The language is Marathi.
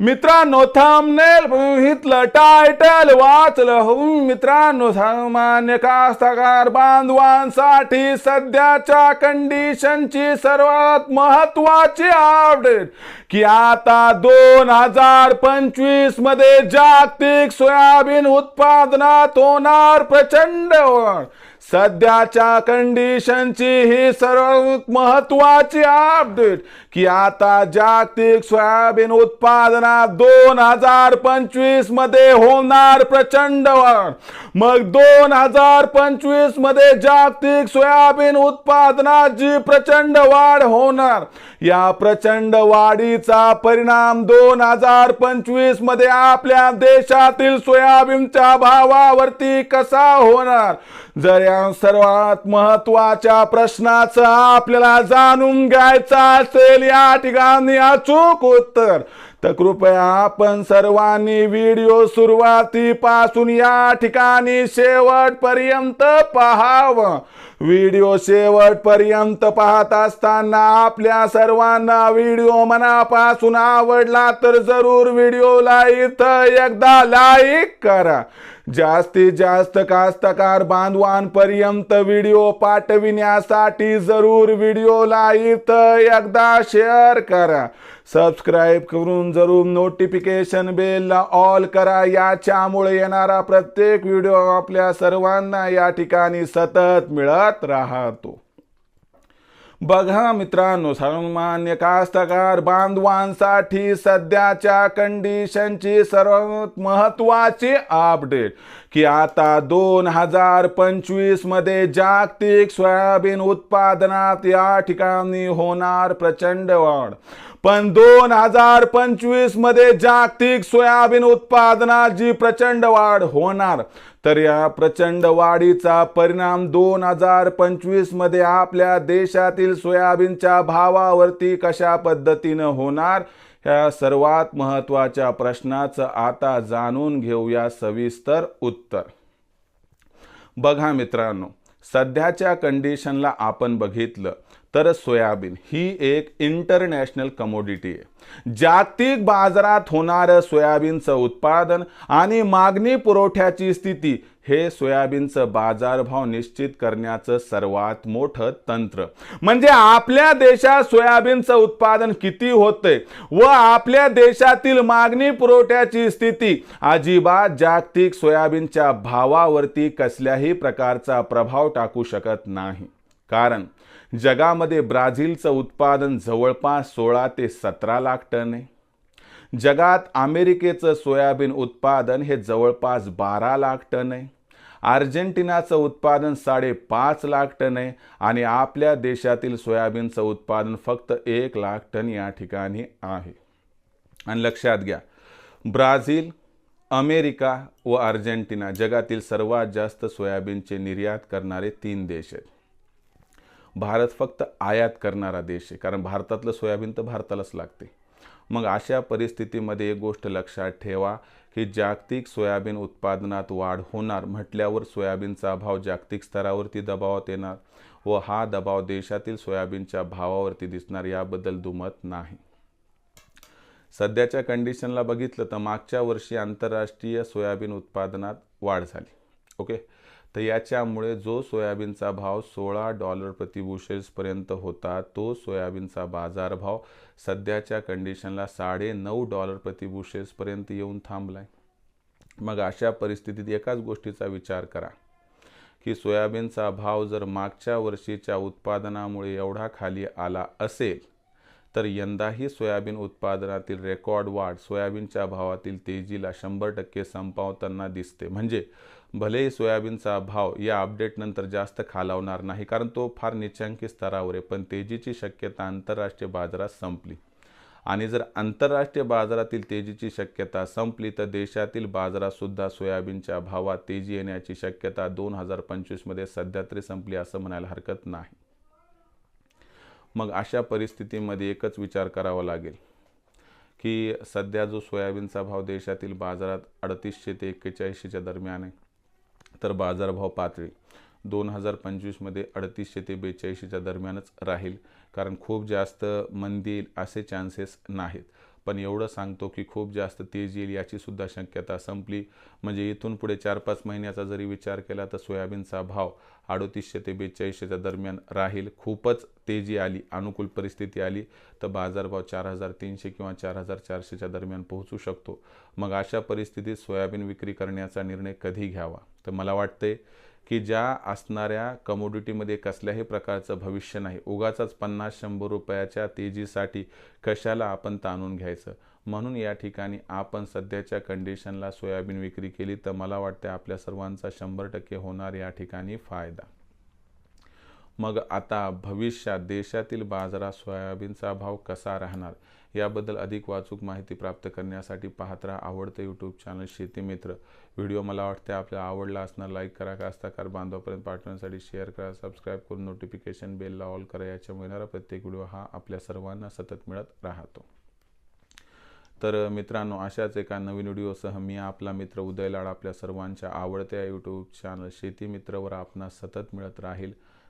मित्रांनो थांबनेल बघितलं टायटल वाचलं हो मित्रांनो सामान्य कास्तकार बांधवांसाठी सध्याच्या कंडिशनची सर्वात महत्वाची अपडेट की आता दोन हजार पंचवीसमध्ये जागतिक सोयाबीन उत्पादनात होणार प्रचंड सध्याच्या कंडिशनची ही सर्वात महत्वाची अपडेट की आता जागतिक सोयाबीन उत्पादनात दोन हजार पंचवीसमध्ये होणार प्रचंड वाढ. मग दोन हजार पंचवीसमध्ये जागतिक सोयाबीन उत्पादनात जी प्रचंड वाढ होणार या प्रचंड वाढीचा परिणाम दोन हजार पंचवीसमध्ये आपल्या देशातील सोयाबीनच्या भावावरती कसा होणार? जर या सर्वात महत्त्वाच्या प्रश्नाचं आपल्याला जाणून घ्यायचं असेल या ठिकाणी अचूक उत्तर. तर कृपया आपण सर्वांनी व्हिडिओ सुरुवातीपासून या ठिकाणी शेवटपर्यंत पाहावं. व्हिडिओ शेवटपर्यंत पाहत असताना आपल्या सर्वांना व्हिडिओ मनापासून आवडला तर जरूर व्हिडिओला इथं एकदा लाईक करा. जास्तीत जास्त कास्तकार बांधवांपर्यंत व्हिडिओ पाठविण्यासाठी जरूर व्हिडिओला इथं एकदा शेअर करा. सबस्क्राईब करून जरूर नोटिफिकेशन बेलला ऑल करा. याच्यामुळे येणारा प्रत्येक व्हिडिओ आपल्या सर्वांना या ठिकाणी सतत मिळत राहतो. बघा मित्रांनो सर्वमान्य कास्तकार बांधवांसाठी सध्याच्या कंडिशनची सर्वात महत्वाची अपडेट की आता दोन हजार पंचवीसमध्ये जागतिक सोयाबीन उत्पादनात या ठिकाणी होणार प्रचंड वाढ. पण दोन हजार पंचवीसमध्ये जागतिक सोयाबीन उत्पादनात जी प्रचंड वाढ होणार तर या प्रचंड वाढीचा परिणाम दोन हजार पंचवीसमध्ये आपल्या देशातील सोयाबीनच्या भावावरती कशा पद्धतीनं होणार ह्या सर्वात महत्त्वाच्या प्रश्नाचं आता जाणून घेऊया सविस्तर उत्तर. बघा मित्रांनो सध्याच्या कंडिशनला आपण बघितलं तर सोयाबीन ही एक इंटरनॅशनल कमोडिटी आहे. जागतिक बाजारात होणारं सोयाबीनचं उत्पादन आणि मागणी पुरवठ्याची स्थिती हे सोयाबीनचं बाजारभाव निश्चित करण्याचं सर्वात मोठं तंत्र. म्हणजे आपल्या देशात सोयाबीनचं उत्पादन किती होतंय व आपल्या देशातील मागणी पुरवठ्याची स्थिती अजिबात जागतिक सोयाबीनच्या भावावरती कसल्याही प्रकारचा प्रभाव टाकू शकत नाही. कारण जगामध्ये ब्राझीलचं उत्पादन जवळपास सोळा ते सतरा लाख टन आहे. जगात अमेरिकेचं सोयाबीन उत्पादन हे जवळपास बारा लाख टन आहे. अर्जेंटिनाचं उत्पादन साडेपाच लाख टन आहे आणि आपल्या देशातील सोयाबीनचं उत्पादन फक्त एक लाख टन या ठिकाणी आहे. आणि लक्षात घ्या ब्राझील अमेरिका व अर्जेंटिना जगातील सर्वात जास्त सोयाबीनचे निर्यात करणारे तीन देश आहेत. भारत फक्त आयात करणारा देश आहे. कारण भारतातलं सोयाबीन तर भारतालाच लागते. मग अशा परिस्थितीमध्ये एक गोष्ट लक्षात ठेवा की जागतिक सोयाबीन उत्पादनात वाढ होणार म्हटल्यावर सोयाबीनचा भाव जागतिक स्तरावरती दबावात येणार व हा दबाव देशातील सोयाबीनच्या भावावरती दिसणार याबद्दल दुमत नाही. सध्याच्या कंडिशनला बघितलं तर मागच्या वर्षी आंतरराष्ट्रीय सोयाबीन उत्पादनात वाढ झाली. ओके तर याच्यामुळे जो सोयाबीनचा भाव सोळा डॉलर प्रतिबुशेल्सपर्यंत होता तो सोयाबीनचा बाजारभाव सध्याच्या कंडिशनला साडे नऊ डॉलर प्रतिबुशेल्सपर्यंत येऊन थांबलाय. मग अशा परिस्थितीत एकाच गोष्टीचा विचार करा की सोयाबीनचा भाव जर मागच्या वर्षीच्या उत्पादनामुळे एवढा खाली आला असेल तर यंदाही सोयाबीन उत्पादनातील रेकॉर्ड वाढ सोयाबीनच्या भावातील तेजीला शंभर टक्के संपावताना दिसते. म्हणजे भलेही सोयाबीनचा भाव या अपडेटनंतर जास्त खालावणार नाही कारण तो फार निचांकी स्तरावर आहे पण तेजीची शक्यता आंतरराष्ट्रीय बाजारात संपली. आणि जर आंतरराष्ट्रीय बाजारातील तेजीची शक्यता संपली तर देशातील बाजारातसुद्धा सोयाबीनच्या भावात तेजी येण्याची शक्यता दोन हजार पंचवीसमध्ये सध्या तरी संपली असं म्हणायला हरकत नाही. मग अशा परिस्थितीमध्ये एकच विचार करावा लागेल की सध्या जो सोयाबीनचा भाव देशातील बाजारात अडतीसशे ते एक्केचाळीसशेच्या दरम्यान आहे तर बाजारभाव पातळी दोन हजार पंचवीसमध्ये अडतीसशे ते बेचाळीसशेच्या दरम्यानच राहील. कारण खूप जास्त मंदी येईल असे चान्सेस नाहीत. पण एवढं सांगतो की खूप जास्त तेजी येईल याचीसुद्धा शक्यता संपली. म्हणजे इथून पुढे चार पाच महिन्याचा जरी विचार केला तर सोयाबीनचा भाव अडोतीसशे ते बेचाळीसशेच्या दरम्यान राहील. खूपच तेजी आली अनुकूल परिस्थिती आली तर बाजारभाव चार हजार तीनशे किंवा चार हजार चारशेच्या दरम्यान पोहोचू शकतो. मग अशा परिस्थितीत सोयाबीन विक्री करण्याचा निर्णय कधी घ्यावा? तर मला वाटते की ज्या असणाऱ्या कमोडिटीमध्ये कसल्याही प्रकारचं भविष्य नाही. उगाचाच पन्नास शंभर रुपयाच्या तेजीसाठी कशाला आपण ताणून घ्यायचं? म्हणून या ठिकाणी आपण सध्याच्या कंडिशनला सोयाबीन विक्री केली तर मला वाटते आपल्या सर्वांचा शंभर टक्के होणार या ठिकाणी फायदा. मग आता भविष्यात देशातील बाजारात सोयाबीनचा भाव कसा राहणार? याबद्दल अधिक वाचूक माहिती प्राप्त करण्यासाठी पाहत राहा आवडतं यूट्यूब चॅनल शेती मित्र. व्हिडिओ मला वाटते आपल्याला आवडला असणार लाईक करा. कास्ताकार बांधवापर्यंत पाठवण्यासाठी शेअर करा. सबस्क्राईब करून नोटिफिकेशन बेलला ऑल करा. याच्यामुळे येणारा प्रत्येक व्हिडिओ हा आपल्या सर्वांना सतत मिळत राहतो. तर मित्रांनो अशाच एका नवीन व्हिडिओसह मी आपला मित्र उदय लाड आपल्या सर्वांच्या आवडत्या यूट्यूब चॅनल शेती मित्रवर आपणास सतत मिळत राहील.